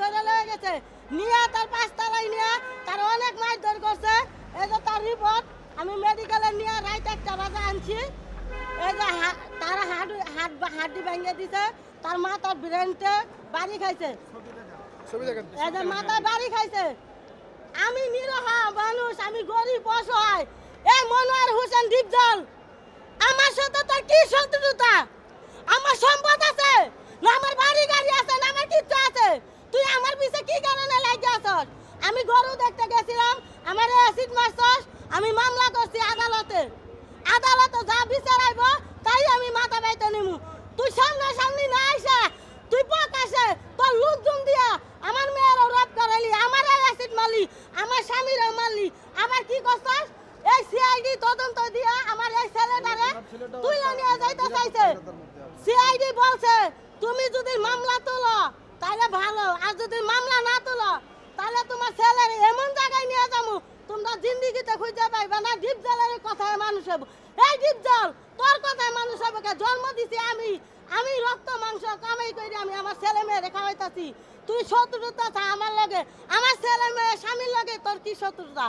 ধরে লয়ে গেছে। নিয়ে তার পাঁচতলায় নিয়ে তার অনেক মাছ ধর করছে। এই যে তার রিপোর্ট আমি মেডিকেলে নিয়ে রাইট একটা বাজে আনছি। এই যে তার হাট হাট হাড্ডি ভেঙে দিছে। তার মা তার ব্রেনতে বাড়ি খাইছে। এই যে মাথায় বাড়ি খাইছে। আমি নিরহ মানুষ আমি গরিব অসহায়। এই মনোয়ার হোসেন দীপজল আমার সাথে তোর কি শত্রুতা আমার সম্পদ আছে না আমার বাড়ি গাড়ি আছে না আমার কিচ্ছু আছে তুই আমার পিছে কি কারণে লাগে আছস আমি গরু দেখতে গেছিলাম, আমার অ্যাসিড মারছস, আমি মামলা করছি আদালতে। আদালতে যা বিচার আইব, তাই আমি মাথা বাইতে নিমু। তুই সামনে সামনে না আইসা, তুই প্রকাশে তোর লোকজন দিয়া আমার মেয়ের রব করাইলি আমার অ্যাসিড মারলি, আমার স্বামীর মারলি। আবার কি করছস? এই সিআইডি তদন্ত দিয়া আমার এই ছেলেটারে তুই নিয়ে যাইতে চাইছে। সিআইডি বলছে, তুমি যদি মামলা তোলো তাহলে ভালো, আর যদি মামলা না তোলো তাহলে তোমার ছেলের এমন জায়গায় নিয়ে যাব, তোমরা জিন্দিগিতে খুঁজে পাইবে না ডিপ জলের কথায় মানুষ হব। এই ডিপ জল তোর কথায় মানুষ হব কে? জন্ম দিছি আমি। আমি রক্ত, মাংস, কামাই করে আমি আমার ছেলে মেয়েরে খাওয়াইতাছি। তুই শত্রুতা আমার লগে, আমার ছেলে মেয়ে স্বামীর লগে তোর কি শত্রুতা?